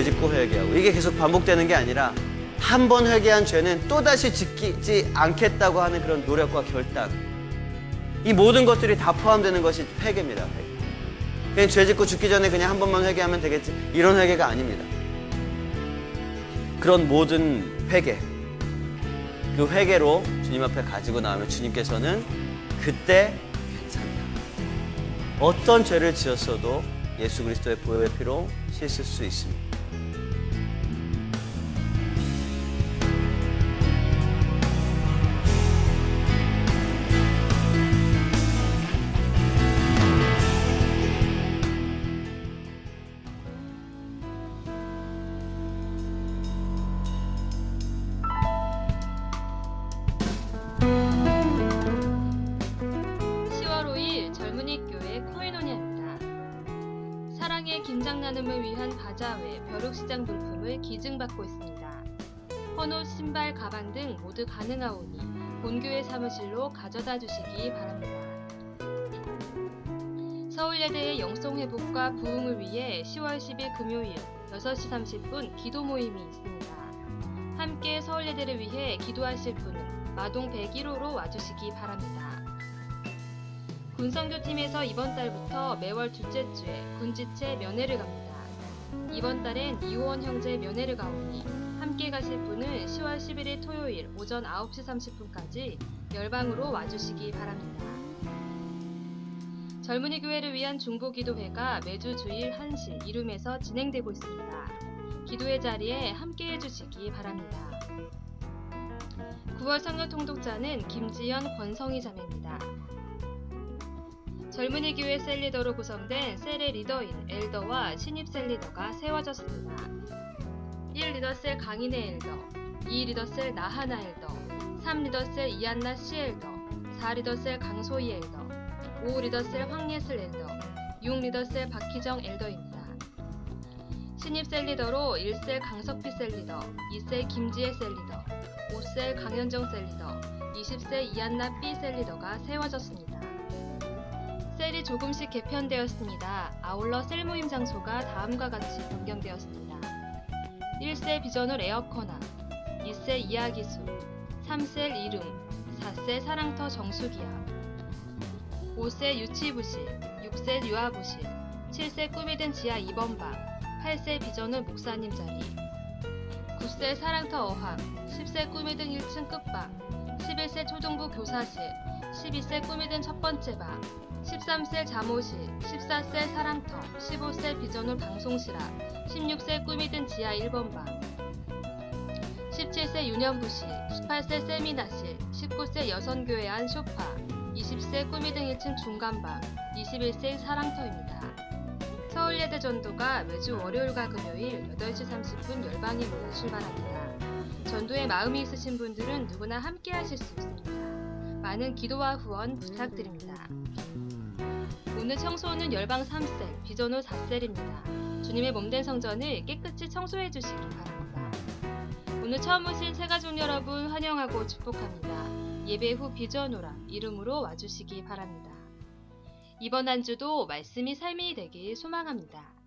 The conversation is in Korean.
죄짓고 회개하고 이게 계속 반복되는 게 아니라 한 번 회개한 죄는 또다시 짓지 않겠다고 하는 그런 노력과 결단 이 모든 것들이 다 포함되는 것이 회개입니다. 회개. 그냥 죄 짓고 죽기 전에 그냥 한 번만 회개하면 되겠지 이런 회개가 아닙니다. 그런 모든 회개 그 회개로 주님 앞에 가지고 나오면 주님께서는 그때 괜찮다. 어떤 죄를 지었어도 예수 그리스도의 보혈의 피로 씻을 수 있습니다. 긴장 나눔을 위한 바자회 벼룩시장 물품을 기증받고 있습니다. 헌옷, 신발, 가방 등 모두 가능하오니 본교회 사무실로 가져다 주시기 바랍니다. 서울예대의 영성회복과 부흥을 위해 10월 10일 금요일 6시 30분 기도 모임이 있습니다. 함께 서울예대를 위해 기도하실 분은 마동 101호로 와주시기 바랍니다. 군성교팀에서 이번 달부터 매월 둘째 주에 군지체 면회를 갑니다. 이번 달엔 이호원 형제 면회를 가오니 함께 가실 분은 10월 11일 토요일 오전 9시 30분까지 열방으로 와주시기 바랍니다. 젊은이 교회를 위한 중보 기도회가 매주 주일 1시 이룸에서 진행되고 있습니다. 기도회 자리에 함께 해주시기 바랍니다. 9월 성령 통독자는 김지연 권성희 자매입니다. 젊은이 교회 셀리더로 구성된 셀의 리더인 엘더와 신입 셀리더가 세워졌습니다. 1 리더셀 강인혜 엘더, 2 리더셀 나하나 엘더, 3 리더셀 이안나 씨 엘더, 4 리더셀 강소희 엘더, 5 리더셀 황예슬 엘더, 6 리더셀 박희정 엘더입니다. 신입 셀리더로 1셀 강석피 셀리더, 2셀 김지혜 셀리더, 5셀 강현정 셀리더, 20셀 이안나 B 셀리더가 세워졌습니다. 셀이 조금씩 개편되었습니다. 아울러 셀 모임 장소가 다음과 같이 변경되었습니다. 1셀 비전홀 에어컨함, 2셀 이야기수, 3셀 이름, 4셀 사랑터 정수기함, 5셀 유치부실, 6셀 유아부실, 7셀 꾸미든 지하 2번 방, 8셀 비전홀 목사님 자리, 9셀 사랑터 어항, 10셀 꾸미든 1층 끝방, 11셀 초등부 교사실, 12셀 꾸미든 첫 번째 방, 13셀 잠옷실, 14셀 사랑터, 15셀 비전홀 방송실 앞, 16셀 꾸미든 지하 1번 방, 17셀 유년부실, 18셀 세미나실, 19셀 여선교회 안 소파, 20셀 꾸미든 1층 중간방, 21셀 사랑터입니다. 서울예대 전도가 매주 월요일과 금요일 8시 30분 열방에 모여 출발합니다. 전도에 마음이 있으신 분들은 누구나 함께 하실 수 있습니다. 많은 기도와 후원 부탁드립니다. 오늘 청소는 열방 3셀, 비전호 4셀입니다. 주님의 몸된 성전을 깨끗이 청소해 주시기 바랍니다. 오늘 처음 오신 새가족 여러분 환영하고 축복합니다. 예배 후 비전호라 이름으로 와주시기 바랍니다. 이번 한 주도 말씀이 삶이 되길 소망합니다.